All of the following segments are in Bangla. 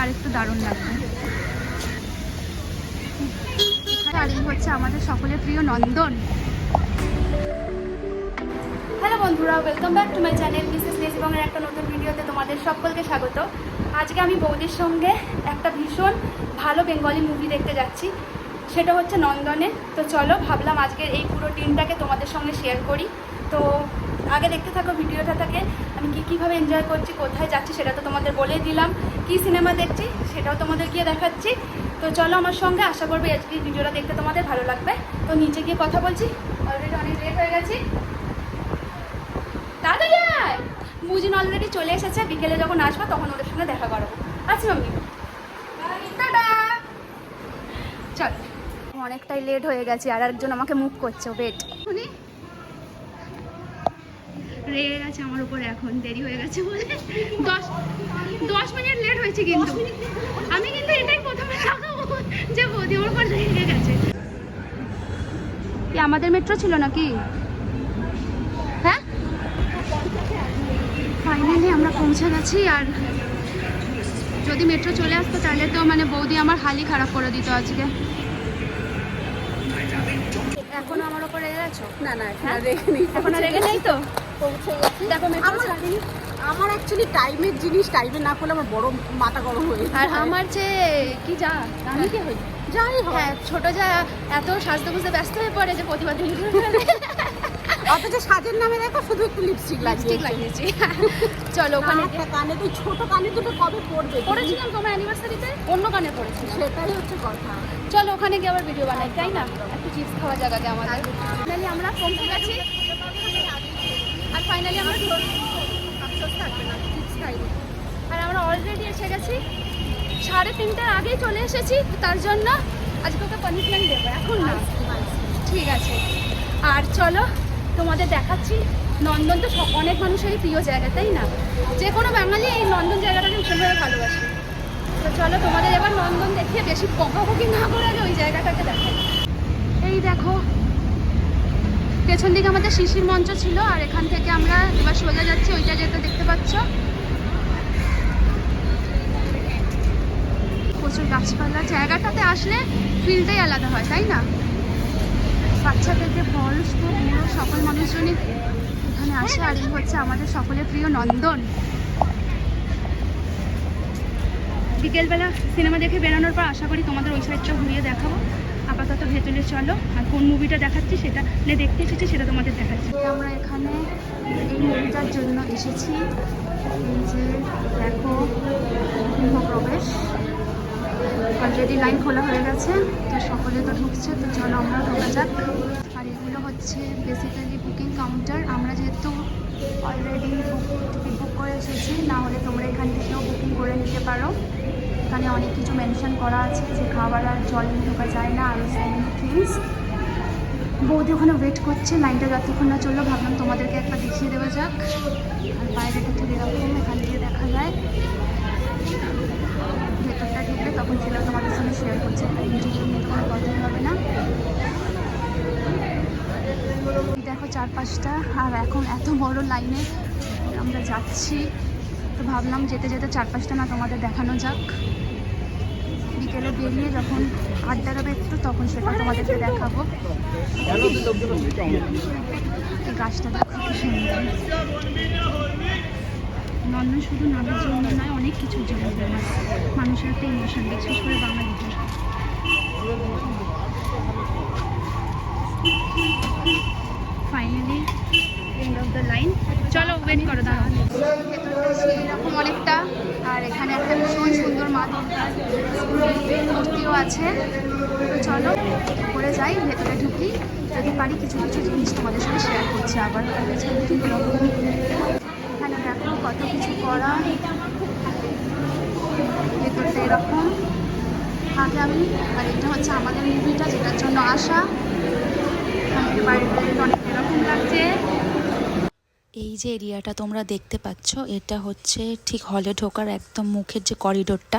আর একটু দারুণ লাগবে আর হচ্ছে আমাদের সকলের প্রিয় নন্দন। হ্যালো বন্ধুরা welcome back to my channel Mrs লেসবংয়ের একটা নতুন ভিডিওতে তোমাদের সকলকে স্বাগত। আজকে আমি বৌদির সঙ্গে একটা ভীষণ ভালো বেঙ্গলি মুভি দেখতে যাচ্ছি, সেটা হচ্ছে নন্দনে তো চলো, ভাবলাম আজকের এই পুরো টিমটাকে তোমাদের সঙ্গে শেয়ার করি। তো আগে দেখতে থাকো ভিডিওটা থাকে, আমি কী কীভাবে এনজয় করছি, কোথায় যাচ্ছি সেটা তো তোমাদের বলেই দিলাম। কী সিনেমা দেখছি সেটাও তোমাদের গিয়ে দেখাচ্ছি। তো চলো আমার সঙ্গে, আশা করব আজকের ভিডিওটা দেখতে তোমাদের ভালো লাগবে। তো নিচে গিয়ে কথা বলছি। অলরেডি অনেক লেট হয়ে গেছি। আয় বুঝিন অলরেডি চলে এসেছে, বিকেলে যখন আসবে তখন ওদের সঙ্গে দেখা করব। আচ্ছা মাম্মি। চল। অনেকটাই লেট হয়ে গেছে আর একজন আমাকে মুখ করছে ওয়েট শুনি। রেগে গেছে আমার উপরে এখন দেরি হয়ে গেছে বলে। দশ দশ মিনিট লেট হয়েছে কিন্তু। আমি কিন্তু এটাই প্রথমে লাগাবো যে বৌদি আমার উপর রেগে গেছে। আমাদের মেট্রো ছিল নাকি? হ্যাঁ? ফাইনালি আমরা পৌঁছে গেছি আর যদি মেট্রো চলে আসতো তাহলে তো মানে বৌদি আমার হালি খারাপ করে দিত আজকে। এখনও আমার ওপর রেগে গেছো? না না এখন হ্যাঁ? আর রেখে নেই। এখনও রেগে নেই তো? পৌঁছে গেছি আমার আমার অ্যাকচুয়ালি টাইমের জিনিস টাইমে না করলে আমার বড় মাথা গরম হয়ে আর আমার যে কি যা আমি কি হই যাই হ্যাঁ ছোট যা এত সাজতে বুঝতে ব্যস্ত হয়ে পড়ে যে প্রতিবাদ অথচ সাজের নামে দেখো শুধু একটু লিপস্টিক লিপস্টিক লাগিয়েছে। চলো ওখানে একটা কানে তো ছোট কানে দুটো কবে পড়বে? পড়েছিলাম তোমার অ্যানিভার্সারিতে অন্য গানে পড়েছিলাম সেটাই হচ্ছে কথা। চলো ওখানে গিয়ে আবার ভিডিও বানাই তাই না? একটু চিপস খাওয়া জায়গাতে আমাদের। আমরা পৌঁছে গেছি। আর ফাইনালি আমরা আফসোস থাকবে না চিপস খাইনি। আর আমরা অলরেডি এসে গেছি। সাড়ে তিনটার আগেই চলে এসেছি, তার জন্য আজকে ওকে পানিশমেন্ট দেবো, এখন না। ঠিক আছে। আর চলো, তোমাদের দেখাচ্ছি, নন্দন তো অনেক মানুষেরই প্রিয় জায়গা, তাই না? যে কোনো বাঙালি এই নন্দন জায়গাটাকে ভীষণভাবে ভালোবাসে। তো চলো, তোমাদের এবার নন্দন দেখিয়ে বেশি বকাবকি না করে আগে ওই জায়গাটাকে দেখো এই দেখো পেছন দিকে আমাদের শিশির মঞ্চ ছিল, আর এখান থেকে আমরা এবার সোজা যাচ্ছি ওইটা যেতে দেখতে পাচ্ছ। প্রচুর গাছপালা, জায়গাটাতে আসলে ফিলটাই আলাদা হয়, তাই না? বাচ্চাদের যে বয়স্ক বুড়ো সকল মানুষজনই এখানে আসে, আর এই হচ্ছে আমাদের সকলের প্রিয় নন্দন। বিকেলবেলা সিনেমা দেখে বেরোনোর পর আশা করি তোমাদের ওই সাইডটা ঘুরিয়ে দেখাবো। আপাতত ভেতরে চলো। আর কোন মুভিটা দেখাচ্ছি সেটা মানে দেখতে এসেছি সেটা তোমাদের দেখাচ্ছি। আমরা এখানে এই মুভিটার জন্য এসেছি। যে দেখো, গৃহপ্রবেশ। অলরেডি লাইন খোলা হয়ে গেছে, তো সকলে তো ঢুকছে, তো চলো আমরা ঢোকা যাক। আর এগুলো হচ্ছে বেসিক্যালি বুকিং কাউন্টার আমরা যেহেতু অলরেডি টিকিট বুক করে এসেছি, না হলে তোমরা এখান থেকেও বুকিং করে নিতে পারো। এখানে অনেক কিছু মেনশন করা আছে যে খাবার আর জল ঢোকা যায় না আরও সো মেনি থিংস বৌদি ওখানে ওয়েট করছে লাইনটা যতক্ষণ না চলল, ভাবলাম তোমাদেরকে একটা দেখিয়ে দেওয়া যাক। আর বাইরেটা ঠিক এরকম, এখান থেকে দেখা যায়। ভেতরটা ঢুকলে তখন সেটা তোমাদের সঙ্গে শেয়ার করছে কোনো কথাই হবে না। দেখো চারপাশটা, আর এখন এত বড় লাইনে আমরা যাচ্ছি। তো ভাবলাম যেতে যেতে চারপাশটা না তোমাদের দেখানো যাক। বিকেলে বেরিয়ে যখন আড্ডা দেবে একটু, তখন সেটা তোমাদেরকে দেখাবো। এই গাছটা দেখো কি সুন্দর। নন্দন শুধু নামের জন্য নয়, অনেক কিছুর জন্য। মানুষের একটা ইমোশন বিশেষ করে বাঙালিদের finally end of the line চলো ওয়েট করো এরকম অনেকটা, আর এখানে একটা ভীষণ সুন্দর মা মূর্তিও আছে। চলো করে যাই, ভেতরে ঢুকি। যদি পারি, কিছু কিছু জিনিস তোমাদের সাথে শেয়ার করছি আবার। এখানে দেখো, কত কিছু করা। ভেতরটা এরকম। আগে আমি, আর এটা হচ্ছে আমাদের মুভিটা যেটার জন্য আসা বাইরে অনেক এরকম লাগছে। এই যে এরিয়াটা তোমরা দেখতে পাচ্ছ, এটা হচ্ছে ঠিক হলে ঢোকার একদম মুখের যে করিডোরটা।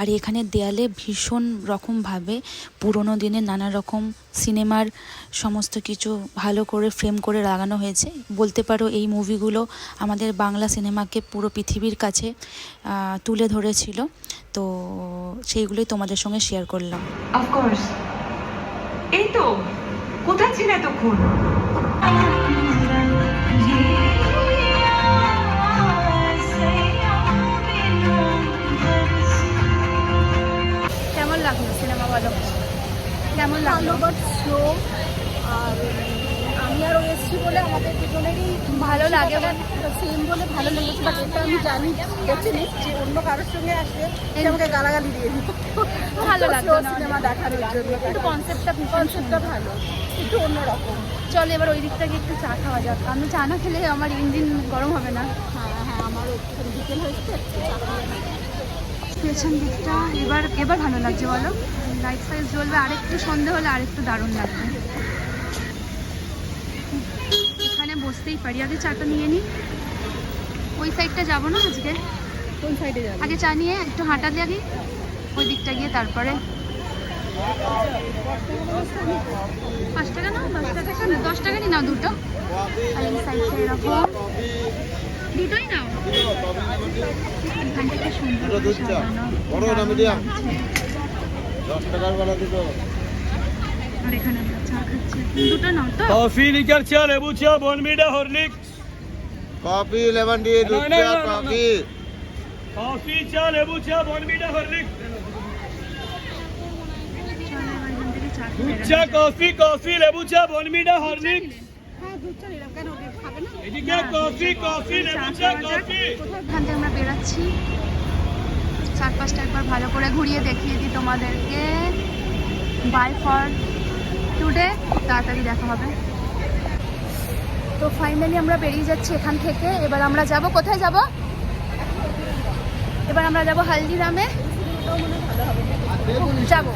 আর এখানে দেয়ালে ভীষণ রকমভাবে পুরোনো দিনের নানা রকম সিনেমার সমস্ত কিছু ভালো করে ফ্রেম করে লাগানো হয়েছে। বলতে পারো এই মুভিগুলো আমাদের বাংলা সিনেমাকে পুরো পৃথিবীর কাছে তুলে ধরেছিল। তো সেইগুলোই তোমাদের সঙ্গে শেয়ার করলাম। অফকোর্স এই তো, কোথায় ছিল এতক্ষণ? লাগল সিনেমা বলো। কেমন লাগল? বাট স্লো আর আমি আরও এসেছি বলে আমাদের দুজনেরই ভালো লাগে সেম বলে ভালো লেগেছে বাট এটা আমি জানি দেখছিনি যে অন্য কারোর সঙ্গে আসলে আমাকে গালাগালি দিয়ে দিত। ভালো লাগল সিনেমা দেখানোর জন্য। একটু কনসেপ্টটা কনসেপ্টটা ভালো একটু অন্যরকম। চলো এবার ওই দিকটা গিয়ে একটু চা খাওয়া যাক। আমি চা না খেলে আমার ইঞ্জিন গরম হবে না। হ্যাঁ হ্যাঁ আমারও একটুখানি বিকেল হয়েছে চা খাওয়া। পেছন দিকটা। এবার এবার ভালো লাগছে বলো? লাইট ফাইট জ্বলবে আরেকটু সন্ধে হলে আরেকটু দারুণ লাগবে। এখানে বসতেই পারি। আগে চাটা নিয়ে নিই ওই সাইডটা যাব না আজকে? কোন সাইডে যাবে? আগে চা নিয়ে একটু হাঁটা লাগি ওই দিকটা গিয়ে তারপরে। পাঁচ টাকা না? দশ টাকা না দশ টাকা নি না দুটো? আর এই সাইডটা এরকম। দুটোই নাও। কফি লিকার চা লেবু চা Bournvita Horlicks. Coffee lemon tea দুধ চা। কফি। কফি চা লেবু চা বনবিটা হরলিক্স। দুধ চা কফি কফি লেবু চা বনবিটা হরলিক্স। হ্যাঁ এখান থেকে আমরা বেরোচ্ছি? চারপাশটা একবার ভালো করে ঘুরিয়ে দেখিয়ে দিই তোমাদেরকে। বাই ফর টুডে তাড়াতাড়ি দেখা হবে। তো ফাইনালি আমরা বেরিয়ে যাচ্ছি এখান থেকে। এবার আমরা যাব কোথায় যাব? এবার আমরা যাব হালদিরামে। যাব।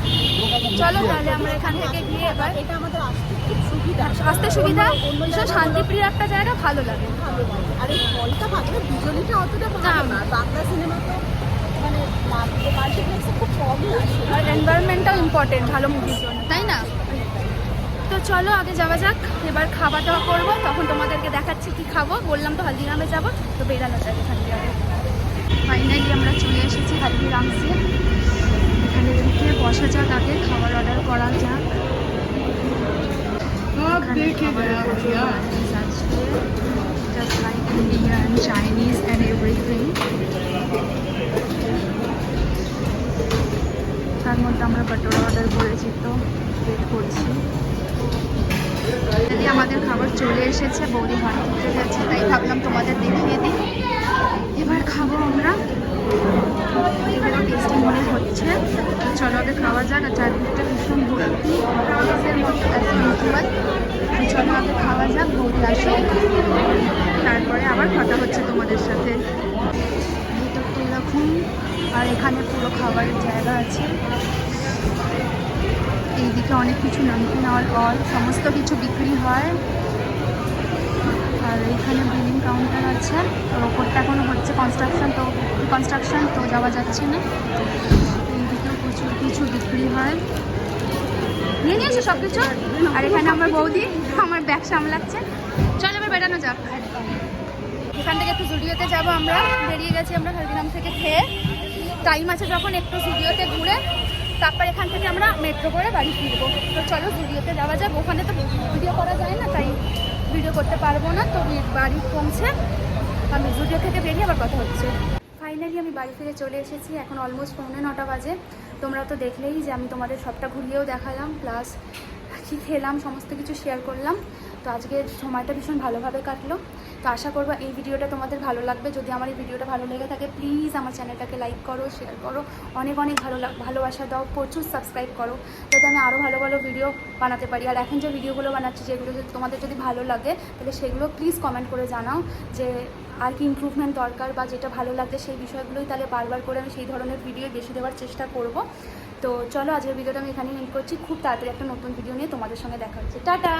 চলো তাহলে আমরা এখান থেকে গিয়ে এবার এটা আমাদের আসতে সুবিধা আসতে সুবিধা ভীষণ শান্তিপ্রিয় একটা জায়গা ভালো লাগে। ভালো লাগে। আর এই হলটা ভালো বিজলিটা অতটা ভালো না। বাংলা সিনেমা তো মানে মাল্টিপ্লেক্সে খুব কমই আসে আর এনভায়রনমেন্টটাও ইম্পর্টেন্ট ভালো মুভির জন্য তাই না? তো চলো আগে যাওয়া যাক। এবার খাওয়া দাওয়া করব। তখন তোমাদেরকে দেখাচ্ছি কি খাব। বললাম তো হালদিরামে যাব। তো বেরানো যাক এখান থেকে ফাইনালি আমরা চলে এসেছি হালদিরামসে। এখানে ঢুকে বসা যাক আগে খাবার অর্ডার করা যাক। just like Indian, Chinese and everything তার মধ্যে আমরা বাটোরা অর্ডার করেছি তো ওয়েট করছি। যদি আমাদের খাবার চলে এসেছে বৌদি ভাত দিতে গেছে তাই ভাবলাম তোমাদের দেখিয়ে দিই। এবার খাব আমরা। এগুলো টেস্টি মনে হচ্ছে। চলো আগে খাওয়া যাক, আর চারদিকটা ভীষণ ভর্তি। ক্রাউডের মতো চলো আগে খাওয়া যাক বৌদি আসো। তারপরে আবার কথা হচ্ছে তোমাদের সাথে। ভিতরটা এরকম আর এখানে পুরো খাবারের জায়গা আছে। এইদিকে অনেক কিছু নামকিন অল অল, সমস্ত কিছু বিক্রি হয়। আর এখানে বিলিং কাউন্টার আছে। তো ওপরটা এখনও কনস্ট্রাকশন তো কনস্ট্রাকশন তো যাওয়া যাচ্ছে না। এইদিকেও প্রচুর কিছু বিক্রি হয়। নিয়ে নিয়েছো সব কিছু আর এখানে আমার বৌদি, আমার ব্যাগ সামলাচ্ছে। চল এবার বেড়ানো যাক। এখান থেকে একটু জুডিওতে যাব আমরা। বেরিয়ে গেছি আমরা হালদিরাম থেকে খেয়ে। টাইম আছে যখন একটু জুডিওতে ঘুরে। তারপর এখান থেকে আমরা মেট্রো করে বাড়ি ফিরবো। তো চলো জুডিওতে যাওয়া যাক। ওখানে তো ভিডিও করা যায় না, তাই ভিডিও করতে পারব না। তো বাড়ি পৌঁছে আমি জুডিও থেকে বেরিয়ে আবার কথা হচ্ছে। ফাইনালি আমি বাড়ি ফিরে চলে এসেছি, এখন অলমোস্ট পৌনে নটা বাজে। তোমরা তো দেখলেই যে আমি তোমাদের সবটা ঘুরিয়েও দেখালাম প্লাস কী খেলাম, সমস্ত কিছু শেয়ার করলাম। তো আজকে সময়টা ভীষণ ভালোভাবে কাটলো। তো আশা করব এই ভিডিওটা তোমাদের ভালো লাগবে। যদি আমার এই ভিডিওটা ভালো লেগে থাকে প্লিজ আমার চ্যানেলটাকে লাইক করো শেয়ার করো। অনেক অনেক ভালো লাগ- ভালোবাসা দাও। প্রচুর সাবস্ক্রাইব করো, যাতে আমি আরও ভালো ভালো ভিডিও বানাতে পারি। আর এখন যে ভিডিওগুলো বানাচ্ছি, যেগুলো যদি তোমাদের যদি ভালো লাগে, তাহলে সেগুলো প্লিজ কমেন্ট করে জানাও যে আর কি ইম্প্রুভমেন্ট দরকার বা যেটা ভালো লাগছে সেই বিষয়গুলোই তাহলে বারবার করে আমি সেই ধরনের ভিডিও বেশি দেওয়ার চেষ্টা করব। তো চলো আজকের ভিডিওটা আমি এখানেই এন্ড করছি। খুব তাড়াতাড়ি একটা নতুন ভিডিও নিয়ে তোমাদের সঙ্গে দেখা হচ্ছে। টাটা!